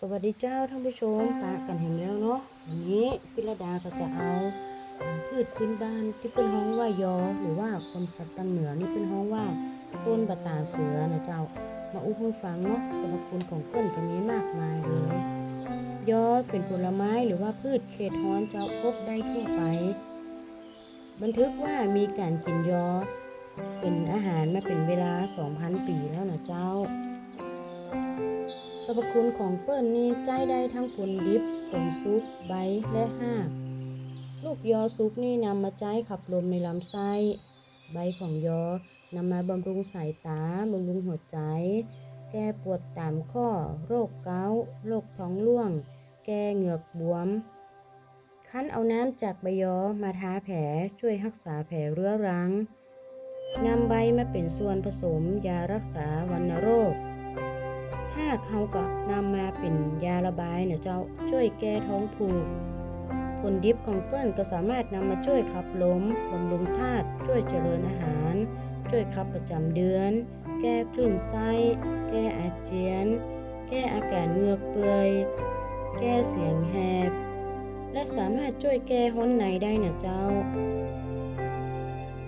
สวัสดีเจ้าท่านผู้ชมปะกันเห็นแล้วเนาะวันนี้พิรดาก็จะเอาพืชพื้นบ้านที่เป็นห้องว่ายอ หรือว่าคนปัตตานเหนือนี่เป็นห้องว่าต้นบะตาเสือนะเจ้ามาอุ้มให้ฟังเนาะสรรพคุณของเพื่อนก็มีมากมายเลยยอเป็นผลไม้หรือว่าพืชเขตฮ้อนเจ้าพบได้ทั่วไป บันทึกว่ามีการกินยอ เป็นอาหารมาเป็นเวลา 2,000 ปีแล้วนะเจ้า สรรพคุณของเปิ้ลนี่ใจได้ทั้งผลดิบ ผลซุป ใบ และหาก ลูกยอซุกนี่นำมาใจขับลมในลำไส้ ใบของยอนำมาบำรุงสายตา บำรุงหัวใจ แก้ปวดตามข้อ โรคเกาต์โรคท้องร่วง แก้เหงือกบวม คั้นเอาน้ำจากใบยอมาทาแผลช่วยรักษาแผลเรื้อรังนำใบมาเป็นส่วนผสมยารักษาวัณโรค หากเขาก็นำมาเป็นยาระบายนะเจ้าช่วยแก้ท้องผูกผลดิบของเปิ้ลก็สามารถนำมาช่วยขับลมบำรุงธาตุช่วยเจริญอาหาร ช่วยขับประจำเดือน แก้คลื่นไส้แก้อาเจียน แก้อาการเหงือกเปื่อยแก้เสียงแหบและสามารถช่วยแก้ห้นในได้นะเจ้า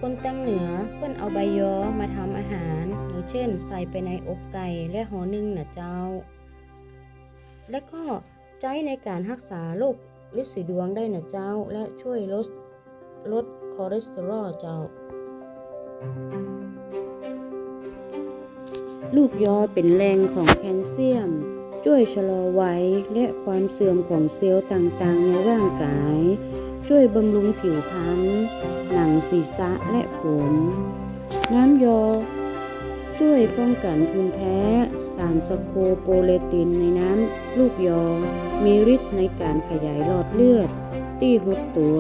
คนตั้งเหนือเปิ้นเอาใบยอมาทำอาหารอย่างเช่น ใส่ไปในอบไก่และหอนึ่งนะเจ้า และก็ใช้ในการรักษาโรคลินสีดวงได้นะเจ้า และช่วยลดลดคอเลสเตอรอลเจ้า ลูกยอเป็นแหล่งของแคลเซียม ช่วยชะลอไวัยและความเสื่อมของเซลล์ต่างๆ ในร่างกาย ช่วยบำรุงผิวพรรณหนังศีรษะและผม น้ำยอ ช่วยป้องกันภูมิแพ้ สารสโคโปเลตินในน้ำลูกยอ มีฤทธิ์ในการขยายหลอดเลือด ตีหดตัว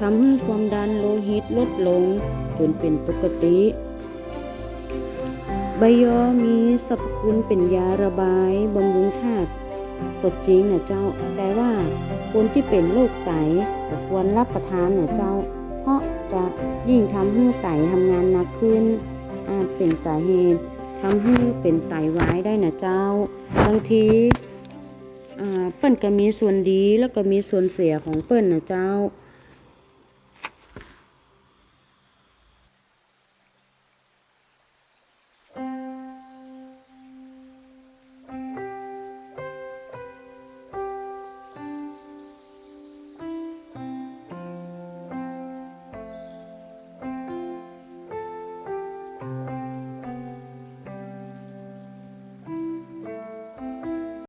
ทำให้ความดันโลหิตลดลง จนเป็นปกติ ใบยอมีสรรพคุณเป็นยาระบายบำรุงธาตุ ก็จริงนะเจ้า แต่ว่าคนที่เป็นโรคไตก็ควรรับประทานนะเจ้า เพราะจะยิ่งทำให้ไตทำงานหนักขึ้น อาจเป็นสาเหตุทำให้เป็นไตวายได้นะเจ้า บางทีเปิ้นก็มีส่วนดีแล้วก็มีส่วนเสียของเปิ้นนะเจ้า